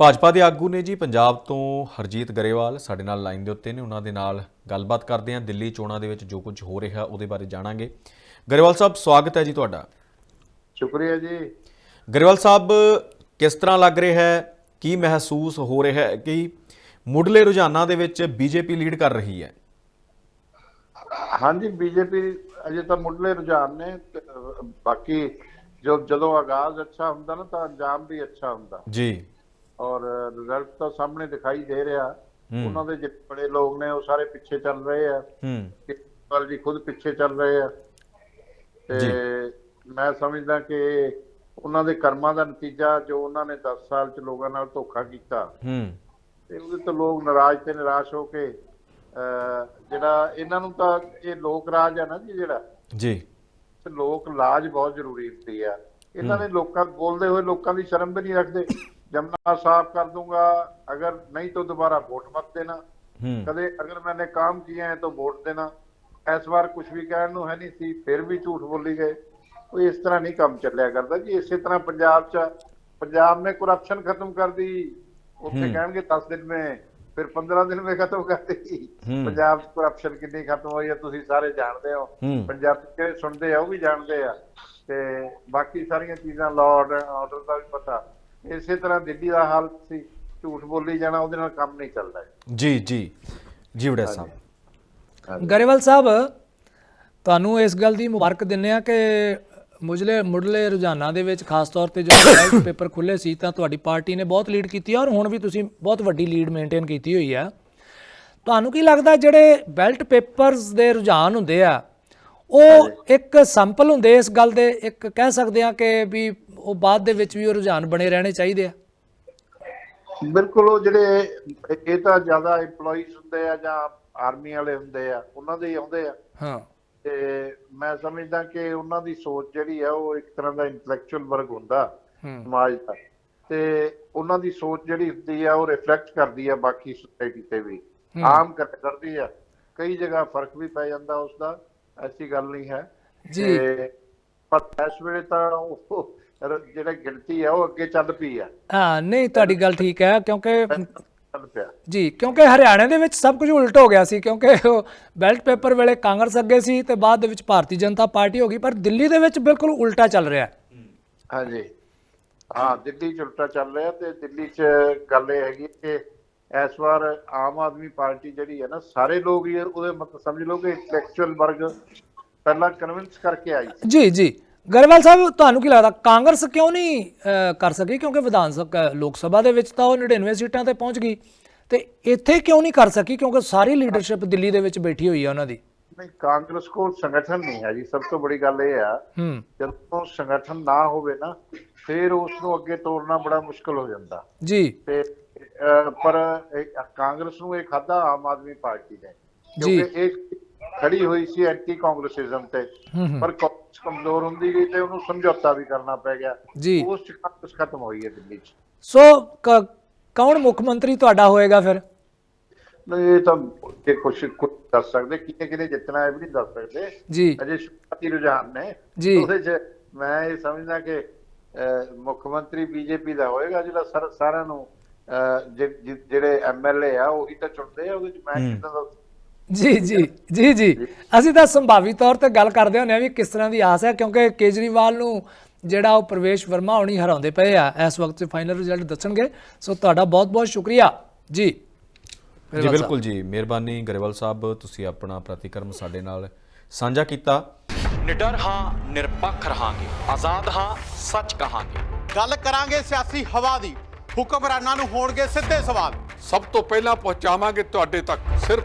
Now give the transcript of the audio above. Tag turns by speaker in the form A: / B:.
A: ਭਾਜਪਾ ਦੇ ਆਗੂ ਨੇ ਜੀ ਪੰਜਾਬ ਤੋਂ ਹਰਜੀਤ ਗਰੇਵਾਲ ਸਾਡੇ ਨਾਲ ਲਾਈਨ ਦੇ ਉੱਤੇ ਨੇ। ਉਹਨਾਂ ਦੇ ਨਾਲ ਗੱਲਬਾਤ ਕਰਦੇ ਹਾਂ। ਦਿੱਲੀ ਚੋਣਾਂ ਦੇ ਵਿੱਚ ਜੋ ਕੁਝ ਹੋ ਰਿਹਾ ਉਹਦੇ ਬਾਰੇ ਜਾਣਾਂਗੇ। ਗਰੇਵਾਲ ਸਾਹਿਬ ਸਵਾਗਤ ਹੈ ਜੀ ਤੁਹਾਡਾ।
B: ਸ਼ੁਕਰੀਆ ਜੀ।
A: ਗਰੇਵਾਲ ਸਾਹਿਬ ਕਿਸ ਤਰ੍ਹਾਂ ਲੱਗ ਰਿਹਾ ਹੈ? ਕੀ ਮਹਿਸੂਸ ਹੋ ਰਿਹਾ ਹੈ ਕਿ ਮੁੱਢਲੇ ਰੁਝਾਨਾਂ ਦੇ ਵਿੱਚ ਬੀਜੇਪੀ ਲੀਡ ਕਰ ਰਹੀ ਹੈ?
B: ਹਾਂਜੀ ਬੀਜੇਪੀ ਅਜੇ ਤਾਂ ਮੁੱਢਲੇ ਰੁਝਾਨ ਨੇ ਬਾਕੀ ਜੋ ਜਦੋਂ ਆਗਾਜ਼ ਅੱਛਾ ਹੁੰਦਾ ਨਾ ਤਾਂ ਅੰਜਾਮ ਵੀ ਅੱਛਾ ਹੁੰਦਾ।
A: ਜੀ।
B: ਔਰ ਰਿਜ਼ਲਟ ਤਾਂ ਸਾਹਮਣੇ ਦਿਖਾਈ ਦੇ ਰਿਹਾ। ਉਹਨਾਂ ਦੇ ਜਿਹੜੇ ਬੜੇ ਲੋਕ ਨੇ ਉਹ ਸਾਰੇ ਪਿੱਛੇ ਚੱਲ ਰਹੇ ਆ।
A: ਹੂੰ।
B: ਜੀ ਖੁਦ ਪਿੱਛੇ ਚੱਲ ਰਹੇ ਆ। ਤੇ ਮੈਂ ਸਮਝਦਾ ਕਿ ਉਹਨਾਂ ਦੇ ਕਰਮਾਂ ਦਾ ਨਤੀਜਾ ਜੋ ਉਹਨਾਂ ਨੇ 10 ਸਾਲ ਚ ਲੋਕਾਂ ਨਾਲ ਧੋਖਾ ਕੀਤਾ।
A: ਹੂੰ।
B: ਤੇ ਉਹਦੇ ਤੋਂ ਲੋਕ ਨਾਰਾਜ਼ ਤੇ ਨਿਰਾਸ਼ ਹੋ ਕੇ ਜਿਹੜਾ ਇਹਨਾਂ ਨੂੰ ਤਾਂ ਇਹ ਲੋਕ ਰਾਜ ਆ ਨਾ ਜੀ ਜਿਹੜਾ।
A: ਜੀ।
B: ਲੋਕ ਲਾਜ ਬਹੁਤ ਜ਼ਰੂਰੀ ਹੁੰਦੀ ਆ। ਇਹਨਾਂ ਨੇ ਲੋਕਾਂ ਬੋਲਦੇ ਹੋਏ ਲੋਕਾਂ ਦੀ ਸ਼ਰਮ ਵੀ ਨਹੀਂ ਰੱਖਦੇ। ਜਮਨਾ ਸਾਫ਼ ਕਰ ਦੂੰਗਾ ਅਗਰ ਨਹੀਂ ਤਾਂ ਦੁਬਾਰਾ ਵੋਟ ਮਤ ਦੇਣਾ।
A: ਹੂੰ।
B: ਕਦੇ ਅਗਰ ਮੈਨੇ ਕੰਮ ਕੀਆ ਹੈ ਤਾਂ ਵੋਟ ਦੇਣਾ। ਇਸ ਵਾਰ ਕੁਝ ਵੀ ਕਹਿਣ ਨੂੰ ਹੈ ਨਹੀਂ ਸੀ ਫਿਰ ਵੀ ਝੂਠ ਬੋਲੀ ਗਏ। ਕੋਈ ਇਸ ਤਰ੍ਹਾਂ ਨਹੀਂ ਕੰਮ ਚੱਲਿਆ ਕਰਦਾ ਜੀ ਇਸੇ ਤਰ੍ਹਾਂ ਪੰਜਾਬ 'ਚ ਪੰਜਾਬ ਨੇ ਕਰਪਸ਼ਨ ਖਤਮ ਕਰ ਦੀ ਉੱਥੇ ਕਹਿਣਗੇ 10 ਦਿਨ ਮੇ ਫਿਰ 15 ਦਿਨ ਮੇ ਖਤਮ ਕਰ ਦੀ
A: ਹੂੰ।
B: ਪੰਜਾਬ 'ਚ ਕਰਪਸ਼ਨ ਕਿੰਨੀ ਖਤਮ ਹੋਈ ਹੈ ਤੁਸੀਂ ਸਾਰੇ ਜਾਣਦੇ ਹੋ। ਪੰਜਾਬ 'ਚ ਜਿਹੜੇ ਸੁਣਦੇ ਆ ਉਹ ਵੀ ਜਾਣਦੇ ਆ। ਤੇ ਬਾਕੀ ਸਾਰੀਆਂ ਚੀਜ਼ਾਂ ਲਾਰਡ ਆਰਡਰ ਦਾ ਵੀ ਪਤਾ। ਇਸੇ ਤਰ੍ਹਾਂ ਦਿੱਲੀ ਦਾ ਹਾਲ ਸੀ ਝੂਠ ਬੋਲੀ ਜਾਣਾ ਉਹਦੇ ਨਾਲ ਕੰਮ ਨਹੀਂ ਚੱਲਦਾ
A: ਜੀ। ਜੀ ਜੀ। ਵੜਿਆ ਸਾਹਿਬ।
C: ਗਰੇਵਾਲ ਸਾਹਿਬ ਤੁਹਾਨੂੰ ਇਸ ਗੱਲ ਦੀ ਮੁਬਾਰਕ ਦਿੰਨੇ ਆ ਕਿ ਮੁਜਲੇ ਮੁੱਢਲੇ ਰੁਝਾਨਾਂ ਦੇ ਵਿੱਚ ਖਾਸ ਤੌਰ ਤੇ ਜਦੋਂ ਪੇਪਰ ਖੁੱਲੇ ਸੀ ਤਾਂ ਤੁਹਾਡੀ ਪਾਰਟੀ ਨੇ ਬਹੁਤ ਲੀਡ ਕੀਤੀ ਔਰ ਹੁਣ ਵੀ ਤੁਸੀਂ ਬਹੁਤ ਵੱਡੀ ਲੀਡ ਮੇਨਟੇਨ ਕੀਤੀ ਹੋਈ ਆ। ਤੁਹਾਨੂੰ ਕੀ ਲੱਗਦਾ ਜਿਹੜੇ ਬੈਲਟ ਪੇਪਰਸ ਦੇ ਰੁਝਾਨ ਹੁੰਦੇ ਆ ਉਹ ਇੱਕ ਸੰਪਲ ਹੁੰਦੇ ਇਸ ਗੱਲ ਦੇ ਇੱਕ ਕਹਿ ਸਕਦੇ ਆ ਕਿ ਵੀ ਉਹ ਬਾਅਦ ਦੇ ਵਿੱਚ ਵੀ ਉਹ ਰੁਝਾਨ ਬਣੇ ਰਹਿਣੇ ਚਾਹੀਦੇ ਆ।
B: ਬਿਲਕੁਲ ਉਹ ਜਿਹੜੇ ਇਹ ਤਾਂ ਜ਼ਿਆਦਾ EMPLOYEES ਹੁੰਦੇ ਆ ਜਾਂ ਆਰਮੀ ਵਾਲੇ ਹੁੰਦੇ ਆ ਉਹਨਾਂ ਦੇ ਹੀ ਆਉਂਦੇ ਆ।
C: ਹਾਂ।
B: ਤੇ ਮੈਂ ਸਮਝਦਾ ਕਿ ਉਹਨਾਂ ਦੀ ਸੋਚ ਜਿਹੜੀ ਆ ਉਹ ਇੱਕ ਤਰ੍ਹਾਂ ਦਾ ਇੰਟੈਲੈਕਚੁਅਲ ਵਰਗ ਹੁੰਦਾ। ਸਮਾਜ ਦਾ। ਤੇ ਉਹਨਾਂ ਦੀ ਸੋਚ ਜਿਹੜੀ ਹੁੰਦੀ ਆ ਉਹ ਰਿਫਲੈਕਟ ਕਰਦੀ ਆ ਬਾਕੀ ਸੋਸਾਇਟੀ ਤੇ ਵੀ। ਆਮ ਕਰ- ਕਰਦੀ ਆ। ਕਈ ਜਗ੍ਹਾ ਫ਼ਰਕ ਵੀ ਪੈ ਜਾਂਦਾ ਉਸ ਦਾ ਐਸੀ ਗੱਲ ਨਹੀਂ ਹੈ।
C: ਜੀ।
B: ਪਰ ਇਸ ਵੇਲੇ ਤਾਂ ਉਹ ਜਿਹੜਾ ਗਿਣਤੀ ਆ ਉਹ ਅੱਗੇ ਚੱਲ ਪਈ ਆ।
C: ਹਾਂ ਨਹੀਂ ਤੁਹਾਡੀ ਗੱਲ ਠੀਕ ਹੈ ਕਿਉਂਕਿ
B: ਚੱਲ ਪਿਆ
C: ਜੀ ਕਿਉਂਕਿ ਹਰਿਆਣਾ ਦੇ ਵਿੱਚ ਸਭ ਕੁਝ ਉਲਟ ਹੋ ਗਿਆ ਸੀ ਕਿਉਂਕਿ ਉਹ ਬੈਲਟ ਪੇਪਰ ਵੇਲੇ ਕਾਂਗਰਸ ਅੱਗੇ ਸੀ ਤੇ ਬਾਅਦ ਦੇ ਵਿੱਚ ਭਾਰਤੀ ਜਨਤਾ ਪਾਰਟੀ ਹੋ ਗਈ ਪਰ ਦਿੱਲੀ ਦੇ ਵਿੱਚ ਬਿਲਕੁਲ ਉਲਟਾ ਚੱਲ ਰਿਹਾ ਹੈ।
B: ਹਾਂਜੀ। ਹਾਂ ਦਿੱਲੀ ਚ ਉਲਟਾ ਚੱਲ ਰਿਹਾ ਤੇ ਦਿੱਲੀ ਚ ਗੱਲ ਇਹ ਹੈਗੀ ਕਿ ਇਸ ਵਾਰ ਆਮ ਆਦਮੀ ਪਾਰਟੀ ਜਿਹੜੀ ਹੈ ਨਾ ਸਾਰੇ ਲੋਕ ਹੀ ਉਹਦੇ ਮਤਲਬ ਸਮਝ ਲਓ ਕਿ ਇੰਟੈਲੈਕਚੁਅਲ ਵਰਗ ਪਹਿਲਾਂ ਕਨਵਿੰਸ ਕਰਕੇ ਆਈ
C: ਜੀ ਜੀ। ਗਰੇਵਾਲ ਸਾਹਿਬ ਤੁਹਾਨੂੰ ਕੀ ਲੱਗਦਾ ਕਾਂਗਰਸ ਕਿਉਂ ਨਹੀਂ ਕਰ ਸਕੀ? ਕਿਉਂਕਿ ਵਿਧਾਨ ਸਭਾ ਲੋਕ ਸਭਾ ਦੇ ਵਿੱਚ ਤਾਂ ਉਹ 99 ਸੀਟਾਂ ਤੇ ਪਹੁੰਚ ਗਈ। ਤੇ ਇੱਥੇ ਕਿਉਂ ਨਹੀਂ ਕਰ ਸਕੀ? ਕਿਉਂਕਿ ਸਾਰੀ ਲੀਡਰਸ਼ਿਪ ਦਿੱਲੀ ਦੇ ਵਿੱਚ ਬੈਠੀ ਹੋਈ ਹੈ ਉਹਨਾਂ ਦੀ।
B: ਨਹੀਂ ਕਾਂਗਰਸ ਕੋਲ ਸੰਗਠਨ ਨਹੀਂ ਹੈ ਜੀ। ਸਭ ਤੋਂ ਬੜੀ ਗੱਲ ਇਹ ਆ ਜਦੋਂ ਸੰਗਠਨ ਨਾ ਹੋਵੇ ਨਾ ਫਿਰ ਉਸ ਨੂੰ ਅੱਗੇ ਤੋਰਨਾ ਬੜਾ ਮੁਸ਼ਕਲ ਹੋ ਜਾਂਦਾ।
C: ਜੀ।
B: ਤੇ ਪਰ ਕਾਂਗਰਸ ਨੂੰ ਇਹ ਖਾਦਾ ਆਮ ਆਦਮੀ ਪਾਰਟੀ ਨੇ। ਕਿਉਂਕਿ ਇਹ ਖੜੀ ਹੋਈ ਸੀ ਐਂਟੀ ਕਾਂਗਰਸਿਜ਼ਮ ਤੇ। ਪਰ ਕਾਂਗਰਸ ਕਮਜ਼ੋਰ ਹੁੰਦੀ ਗਈ ਤੇ ਉਹਨੂੰ ਸਮਝੌਤਾ ਵੀ ਕਰਨਾ ਪੈ ਗਿਆ।
C: ਜੀ।
B: ਉਸ ਚ ਕਾਂਗਰਸ ਖਤਮ ਹੋਈ ਹੈ ਦਿੱਲੀ ਚ।
C: ਸੋ ਕ- ਕੌਣ ਮੁੱਖ ਮੰਤਰੀ ਤੁਹਾਡਾ ਹੋਏਗਾ ਫਿਰ?
B: ਨਹੀਂ ਇਹ ਤਾਂ ਕਿ ਕੁਛ ਕੁਝ ਦੱਸ ਸਕਦੇ। ਕਿਹਨੇ ਕਿਹਨੇ ਜਿੱਤਣਾ ਇਹ ਵੀ ਨਹੀਂ ਦੱਸ ਸਕਦੇ।
C: ਜੀ।
B: ਅਜੇ ਸ਼ੁਰੂਆਤੀ ਰੁਝਾਨ ਨੇ।
C: ਜੀ।
B: ਉਹਦੇ ਚ ਮੈਂ ਇਹ ਸਮਝਦਾ ਕਿ ਮੁੱਖ ਮੰਤਰੀ ਬੀਜੇਪੀ ਦਾ ਹੋਏਗਾ ਜਿਹੜਾ ਸਰ- ਸਾਰਿਆਂ ਨੂੰ ਜਿਹੜੇ ਐਮਐਲਏ ਆ ਉਹੀ ਤਾਂ ਚੁਣਦੇ ਆ ਉਹਦੇ ਚ ਮੈਂ ਕਿਦਾਂ ਦਾ
C: ਜੀ ਜੀ ਜੀ ਜੀ। ਅਸੀਂ ਤਾਂ ਸੰਭਾਵੀ ਤੌਰ ਤੇ ਗੱਲ ਕਰਦੇ ਹੁੰਦੇ ਆ ਵੀ ਕਿਸ ਤਰ੍ਹਾਂ ਦੀ ਆਸ ਹੈ ਕਿਉਂਕਿ ਕੇਜਰੀਵਾਲ ਨੂੰ ਜਿਹੜਾ ਉਹ ਪ੍ਰਵੇਸ਼ ਵਰਮਾ ਹੋਣੀ ਹਰਾਉਂਦੇ ਪਏ ਆ ਇਸ ਵਕਤ ਫਾਈਨਲ ਰਿਜ਼ਲਟ ਦੱਸਣਗੇ। ਸੋ ਤੁਹਾਡਾ ਬਹੁਤ ਬਹੁਤ ਸ਼ੁਕਰੀਆ। ਜੀ।
A: ਜੀ ਬਿਲਕੁਲ ਜੀ। ਮਿਹਰਬਾਨੀ ਗਰੇਵਾਲ ਸਾਹਿਬ ਤੁਸੀਂ ਆਪਣਾ ਪ੍ਰਤੀਕਰਮ ਸਾਡੇ ਨਾਲ ਸਾਂਝਾ ਕੀਤਾ।
D: ਨਿਡਰ ਹਾਂ ਨਿਰਪੱਖ ਰਹਾਂਗੇ। ਆਜ਼ਾਦ ਹਾਂ ਸੱਚ ਕਹਾਂਗੇ।
E: ਗੱਲ ਕਰਾਂਗੇ ਸਿਆਸੀ ਹਵਾ ਦੀ। ਹੁਕਮਰਾਨਾਂ ਨੂੰ ਹੋਣਗੇ ਸਿੱਧੇ ਸਵਾਲ।
F: ਸਭ ਤੋਂ ਪਹਿਲਾਂ ਪਹੁੰਚਾਵਾਂਗੇ ਤੁਹਾਡੇ ਤੱਕ ਸਿਰਫ